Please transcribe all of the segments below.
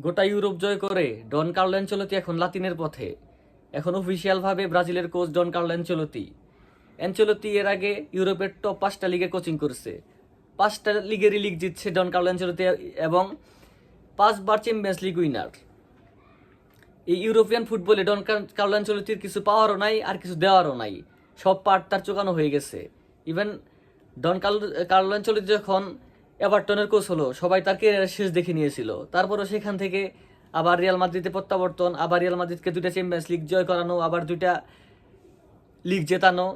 গোটা ইউরোপ জয় করে ডন কার্লো অ্যাঞ্চলতি এখন লাতিনের পথে। এখন অফিসিয়ালভাবে ব্রাজিলের কোচ ডন কার্লো অ্যাঞ্চলতি অ্যাঞ্চলতি এর আগে ইউরোপের টপ পাঁচটা লিগে কোচিং করছে। পাঁচটা লিগেরই লিগ জিতছে ডন কার্লো অ্যাঞ্চলতি এবং পাঁচবার চ্যাম্পিয়ন্স লিগ উইনার এই ইউরোপিয়ান ফুটবলে ডন কার- কার্লো অ্যাঞ্চলতির কিছু পাওয়ারও নাই, আর কিছু দেওয়ারও নাই। সব পার্ট তার চোকানো হয়ে গেছে। Even Don Carlo Carlo Ancelotti যখন এভারটনের কোচ হলো, সবাই তার কেরিয়ারের শেষ দেখে নিয়েছিল। তারপরও সেখান থেকে আবার রিয়াল মাদ্রিদে প্রত্যাবর্তন, আবার রিয়াল মাদ্রিদকে দুইটা চ্যাম্পিয়ন্স লিগ জয় করানো, আবার দুইটা লিগ জেতানো।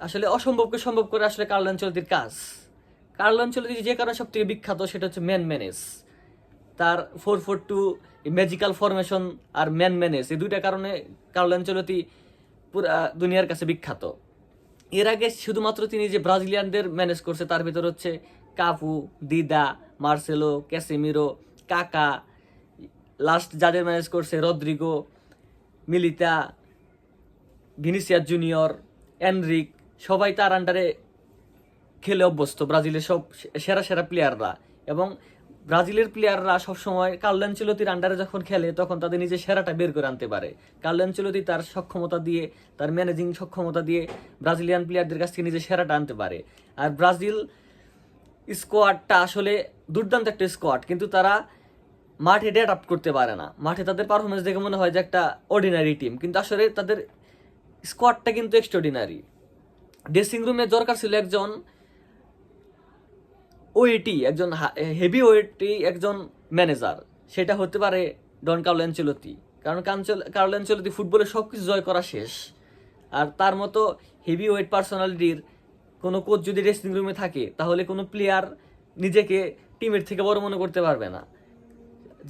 আসলে অসম্ভবকে সম্ভব করে আসলে কার্লো কাজ। কার্লো অ্যাঞ্চলতি যে কারণে সব থেকে বিখ্যাত, সেটা হচ্ছে ম্যান ম্যানেজ। তার four four two magical formation আর ম্যান ম্যানেজ, এই দুইটা কারণে কার্লো পুরা দুনিয়ার কাছে বিখ্যাত। এর আগে শুধুমাত্র তিনি যে ব্রাজিলিয়ানদের ম্যানেজ করছে, তার ভিতর হচ্ছে Cafu Dida, Marcelo, Casemiro, Kaka last যাদের ম্যানেজ করছে Rodrygo, Militao, Vinicius Junior, Endrick, সবাই তার আন্ডারে খেলে অভ্যস্ত, ব্রাজিলের সব সেরা সেরা প্লেয়াররা এবং ব্রাজিলের প্লেয়াররা সবসময় কার্লেনচেলতির আন্ডারে যখন খেলে, তখন তাদের নিজের সেরাটা বের করে আনতে পারে। কার্লেনচেলতি তার সক্ষমতা দিয়ে, তার ম্যানেজিং সক্ষমতা দিয়ে ব্রাজিলিয়ান প্লেয়ারদের কাছ থেকে নিজের সেরাটা আনতে পারে। আর ব্রাজিল স্কোয়াডটা আসলে দুর্দান্ত একটা স্কোয়াড কিন্তু তারা মাঠে অ্যাডাপ্ট করতে পারে না। মাঠে তাদের পারফরমেন্স দেখে মনে হয় যে একটা অর্ডিনারি টিম কিন্তু আসলে তাদের স্কোয়াডটা কিন্তু এক্সট্রাঅর্ডিনারি ড্রেসিং রুমে দরকার ছিল একজন ওয়েটি একজন হেভি ওয়েটি একজন ম্যানেজার সেটা হতে পারে ডন কার্লো অ্যাঞ্চেলতি। কারণ কাঞ্চল, কার্লো অ্যাঞ্চেলতি ফুটবলে সব কিছু জয় করা শেষ। আর তার মতো হেভি ওয়েট পার্সোনালিটির কোনো কোচ যদি ড্রেসিং রুমে থাকে, তাহলে কোনো প্লেয়ার নিজেকে টিমের থেকে বড় মনে করতে পারবে না।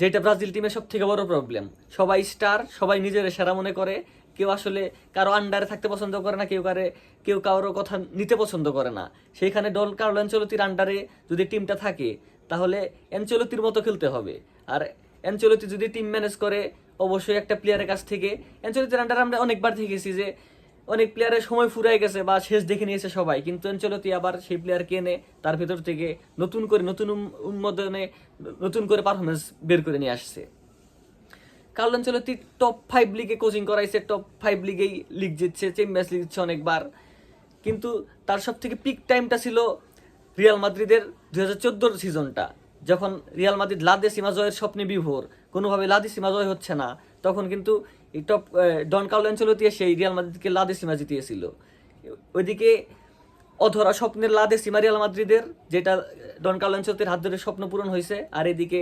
যেটা ব্রাজিল টিমের সব থেকে বড় প্রবলেম সবাই স্টার সবাই নিজের সেরা মনে করে। কেউ আসলে কারও আন্ডারে থাকতে পছন্দ করে না, কেউ কারে কেউ কারোর কথা নিতে পছন্দ করে না। সেইখানে ডল কার্লো অ্যাঞ্চলতির আন্ডারে যদি টিমটা থাকে, তাহলে অ্যাঞ্চলতির মতো খেলতে হবে। আর অ্যাঞ্চলতি যদি টিম ম্যানেজ করে, অবশ্যই একটা প্লেয়ারের কাছ থেকে অ্যাঞ্চলতির আন্ডারে আমরা অনেকবার দেখেছি যে, অনেক প্লেয়ারের সময় ফুরাই গেছে বা শেষ দেখে নিয়েছে সবাই। কিন্তু অঞ্চলতি আবার সেই প্লেয়ারকে এনে তার ভেতর থেকে নতুন করে, নতুন উন্মোদনে নতুন করে পারফরমেন্স বের করে নিয়ে আসছে। কার্ল অঞ্চলতি টপ ফাইভ লিগে কোচিং করাইছে টপ ফাইভ লিগেই লিগ জিতছে চ্যাম্পিয়ন্স লিগ জিতছে অনেকবার। কিন্তু তার সব থেকে পিক টাইমটা ছিল রিয়াল মাদ্রিদের চোদ্দোর সিজনটা যখন রিয়াল মাদ্রিদ লাদে সীমা জয়ের স্বপ্নে বিভোর। কোনোভাবে লাদে সীমা জয় হচ্ছে না। তখন কিন্তু এই টপ ডন কার্লো অঞ্চলতি এসে এই রিয়াল মাদ্রিদকে লাদে সীমা জিতিয়েছিল। ওইদিকে অধরা স্বপ্নের লাদে সীমা রিয়াল মাদ্রিদের যেটা ডন কার্লো অঞ্চলতির হাত ধরে স্বপ্ন পূরণ হয়েছে আর এদিকে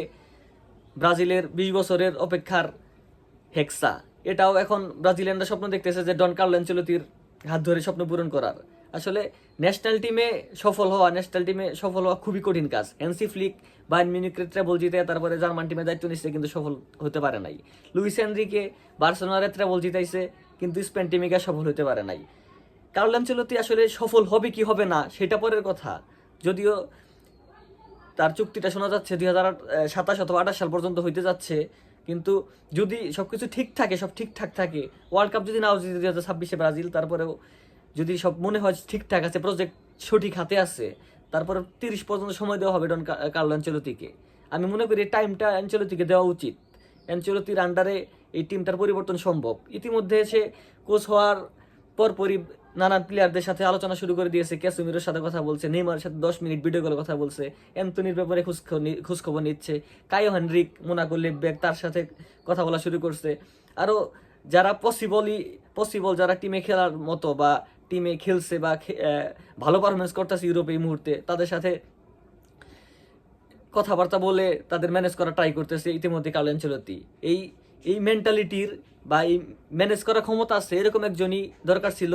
ব্রাজিলের বিশ বছরের অপেক্ষার হেক্সা। এটাও এখন ব্রাজিলিয়ানরা স্বপ্ন দেখতেছে যে ডন কার্লো অ্যাঞ্চেলতির হাত ধরে স্বপ্ন পূরণ করার। আসলে ন্যাশনাল টিমে সফল হওয়া, ন্যাশনাল টিমে সফল হওয়া খুবই কঠিন কাজ। হ্যান্সি ফ্লিক, বায়ার্ন মিউনিকের ট্রাবল জিতে তারপরে জার্মান টিমে দায়িত্ব নিচ্ছে, কিন্তু সফল হতে পারে নাই। লুইস এনরিকে বার্সেলোনার ট্রাবল জিতাইছে, কিন্তু স্পেন টিমে গিয়ে সফল হতে পারে নাই। কার্লো অ্যাঞ্চেলতি আসলে সফল হবে কি হবে না, সেটা পরের কথা। যদিও তার চুক্তিটা শোনা যাচ্ছে দুই হাজার সাতাশ অথবা আঠাশ সাল পর্যন্ত হইতে যাচ্ছে কিন্তু যদি সবকিছু ঠিক থাকে, সব ঠিকঠাক থাকে ওয়ার্ল্ড কাপ যদি নাও জিতে দুই হাজার ছাব্বিশে ব্রাজিল, তারপরেও যদি সব মনে হয় ঠিকঠাক আছে প্রজেক্ট সঠিক হাতে আছে তারপরে তিরিশ পর্যন্ত সময় দেওয়া হবে ডন কার্লো অ্যাঞ্চেলতিকে আমি মনে করি টাইমটা অ্যাঞ্চেলতিকে দেওয়া উচিত। অ্যাঞ্চেলতির আন্ডারে এই টিমটার পরিবর্তন সম্ভব। ইতিমধ্যে সে কোচ হওয়ার পরপরই নানান প্লেয়ারদের সাথে আলোচনা শুরু করে দিয়েছে। ক্যাসুমিরের সাথে কথা বলছে, নেইমারের সাথে দশ মিনিট ভিডিও কলে কথা বলছে, অ্যান্থনির ব্যাপারে খোঁজখবর নিচ্ছে কায়ো হেনরিক, মোনাকো লেবব্যাক তার সাথে কথা বলা শুরু করছে। আরও যারা পসিবলই পসিবল যারা টিমে খেলার মতো বা টিমে খেলছে বা ভালো পারফরমেন্স করতেছে ইউরোপে এই মুহূর্তে, তাদের সাথে কথাবার্তা বলে তাদের ম্যানেজ করা ট্রাই করতেছে ইতিমধ্যে কার্লো অ্যাঞ্চেলতি এই এই মেন্টালিটির বা এই ম্যানেজ করার ক্ষমতা আছে, এরকম একজনই দরকার ছিল।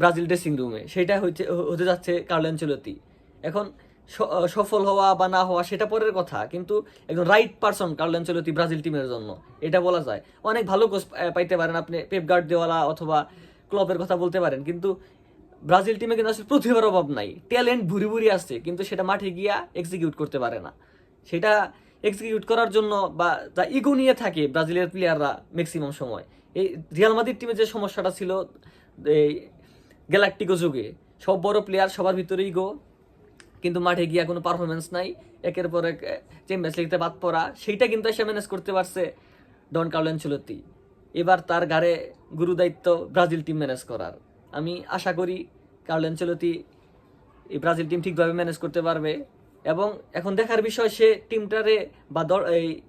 ব্রাজিল ড্রেসিং রুমে সেটা হচ্ছে হতে যাচ্ছে কার্লো অ্যাঞ্চেলতি এখন সফল হওয়া বা না হওয়া সেটা পরের কথা, কিন্তু একজন right person Carlo Ancelotti Brazil টিমের জন্য, এটা বলা যায়। অনেক ভালো কোচ পাইতে পারেন আপনি পেপ গার্দিওয়ালা অথবা ক্লবের কথা বলতে পারেন, কিন্তু ব্রাজিল টিমে কিন্তু আসলে প্রতিভার অভাব নাই। ট্যালেন্ট ভুরি ভুরি আসছে কিন্তু সেটা মাঠে গিয়া এক্সিকিউট করতে পারে না। সেটা এক্সিকিউট করার জন্য বা যা ইগো নিয়ে থাকে ব্রাজিলের প্লেয়াররা ম্যাক্সিমাম সময়। এই রিয়াল মাদির টিমে যে সমস্যাটা ছিল, এই গ্যালাকটিকো যুগে। সব বড় প্লেয়ার সবার ভিতরেই গো। কিন্তু মাঠে গিয়া কোনো পারফরমেন্স নাই। একের পর এক চ্যাম্পিয়ন্স লিগতে বাদ পড়া। সেইটা কিন্তু এসে ম্যানেজ করতে পারছে ডন কার্লেন অ্যানচেলত্তি এবার তার গাড়ে গুরু দায়িত্ব ব্রাজিল টিম ম্যানেজ করার। আমি আশা করি কার্লেন অ্যানচেলত্তি এই ব্রাজিল টিম ঠিকভাবে ম্যানেজ করতে পারবে। এবং এখন দেখার বিষয়, সে টিমটারে বা দল- এই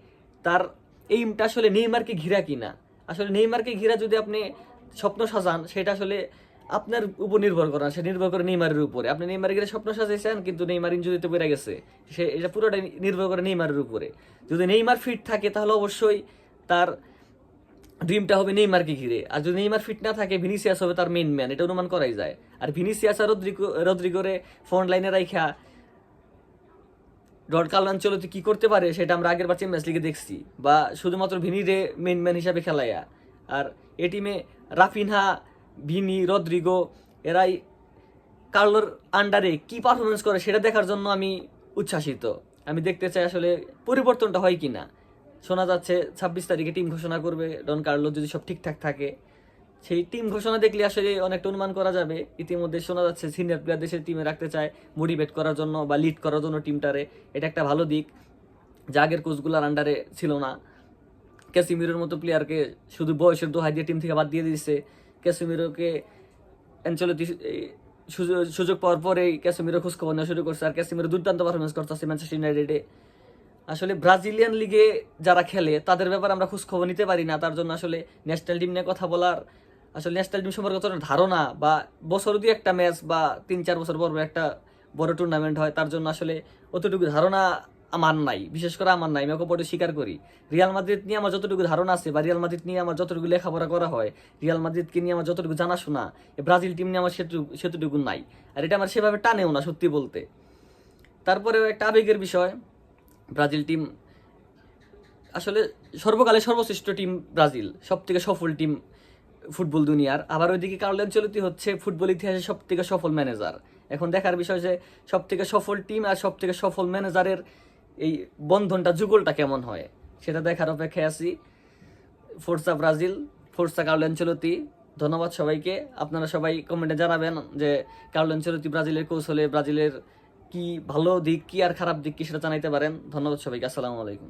তার এইমটা আসলে নেইমারকে ঘিরা কিনা। আসলে নেইমারকে ঘিরা যদি আপনি স্বপ্ন সাজান, সেটা আসলে আপনার উপর নির্ভর করেন সে নির্ভর করে নেইমারের উপরে। আপনি নেইমার ঘিরে স্বপ্ন সাজাইছেন, কিন্তু নেইমার ইঞ্জুরিতে পড়ে গেছে। সে এটা পুরোটাই নির্ভর করে নেইমারের উপরে। যদি নেইমার ফিট থাকে, তাহলে অবশ্যই তার ড্রিমটা হবে নেইমারকে ঘিরে। আর যদি নেইমার ফিট না থাকে, ভিনিসিয়াস হবে তার মেইন ম্যান এটা অনুমান করাই যায়। আর ভিনিসিয়াস আর রদ্রিগো, রদ্রিগোরে ফ্রন্ট লাইনে রাইখা ডট কালাঞ্চলতে কি করতে পারে, সেটা আমরা আগের বার চ্যাম্পিয়ন্স লিগে দেখছি। বা শুধুমাত্র ভিনিরে মেইন ম্যান হিসাবে খেলাইয়া। আর এ টিমে রাফিনহা ভিনি, রদ্রিগো, এরাই কার্লোর আন্ডারে কি পারফরমেন্স করে সেটা দেখার জন্য আমি উচ্ছ্বাসিত। আমি দেখতে চাই আসলে পরিবর্তনটা হয় কিনা। শোনা যাচ্ছে ছাব্বিশ তারিখে টিম ঘোষণা করবে, ডন কার্লো যদি সব ঠিকঠাক থাকে। সেই টিম ঘোষণা দেখলে আসলে অনেকটা অনুমান করা যাবে। ইতিমধ্যে শোনা যাচ্ছে সিনিয়র প্লেয়ার দেশের টিমে রাখতে চায় মোটিভেট করার জন্য বা লিড করার জন্য টিমটারে এটা একটা ভালো দিক। যা আগের কোচগুলার আন্ডারে ছিল না। ক্যাসিমিরোর মতো প্লেয়ারকে শুধু বয়সের দোহাই দিয়ে টিম থেকে বাদ দিয়ে দিয়েছে। ক্যাসিমিরোকে অ্যাঞ্চলতি সুযোগ পাওয়ার পরেই ক্যাসিমিরো খোঁজখবর নেওয়া শুরু করছে, আর ক্যাসিমিরো দুর্দান্ত পারফরমেন্স করতেছে ম্যানচেস্টার ইউনাইটেডে আসলে ব্রাজিলিয়ান লিগে যারা খেলে, তাদের ব্যাপারে আমরা খোঁজ খবর নিতে পারি না, তার জন্য আসলে ন্যাশনাল টিম নিয়ে কথা বলার আসলে ন্যাশনাল টিম সম্পর্কে অতটা ধারণা বা বছর দুই একটা ম্যাচ বা তিন চার বছর পর একটা বড় টুর্নামেন্ট হয়, তার জন্য আসলে অতটুকু ধারণা আমার নাই, বিশেষ করে আমার নাই, আমি অকপটে স্বীকার করি। রিয়াল মাদ্রিদ নিয়ে আমার যতটুকু ধারণা আছে বা রিয়াল মাদ্রিদ নিয়ে আমার যতটুকু লেখাপড়া করা হয়, রিয়াল মাদ্রিদকে নিয়ে আমার যতটুকু জানাশোনা ব্রাজিল টিম নিয়ে আমার সেটুকু সেতটুকু নাই। আর এটা আমার সেভাবে টানেও না, সত্যি বলতে। তারপরেও একটা আবেগের বিষয়, ব্রাজিল টিম, আসলে সর্বকালে সর্বশ্রেষ্ঠ টিম ব্রাজিল সব থেকে সফল টিম ফুটবল দুনিয়ার। আবার ওইদিকে কার্লো অ্যানচেলতি হচ্ছে ফুটবল ইতিহাসে সব থেকে সফল ম্যানেজার। এখন দেখার বিষয় যে সব থেকে সফল টিম আর সব থেকে সফল ম্যানেজারের এই বন্ধনটা, যুগলটা কেমন হয়? সেটা দেখার অপেক্ষায় আছি। ফোর্সা ব্রাজিল, ফোর্সা কার্লেন চলতি ধন্যবাদ সবাইকে। আপনারা সবাই কমেন্টে জানাবেন যে কার্লেন চলতি ব্রাজিলের কোচ হলে ব্রাজিলের কি ভালো দিক, কি আর খারাপ দিক কি সেটা জানাইতে পারেন। ধন্যবাদ সবাইকে। আসসালামু আলাইকুম।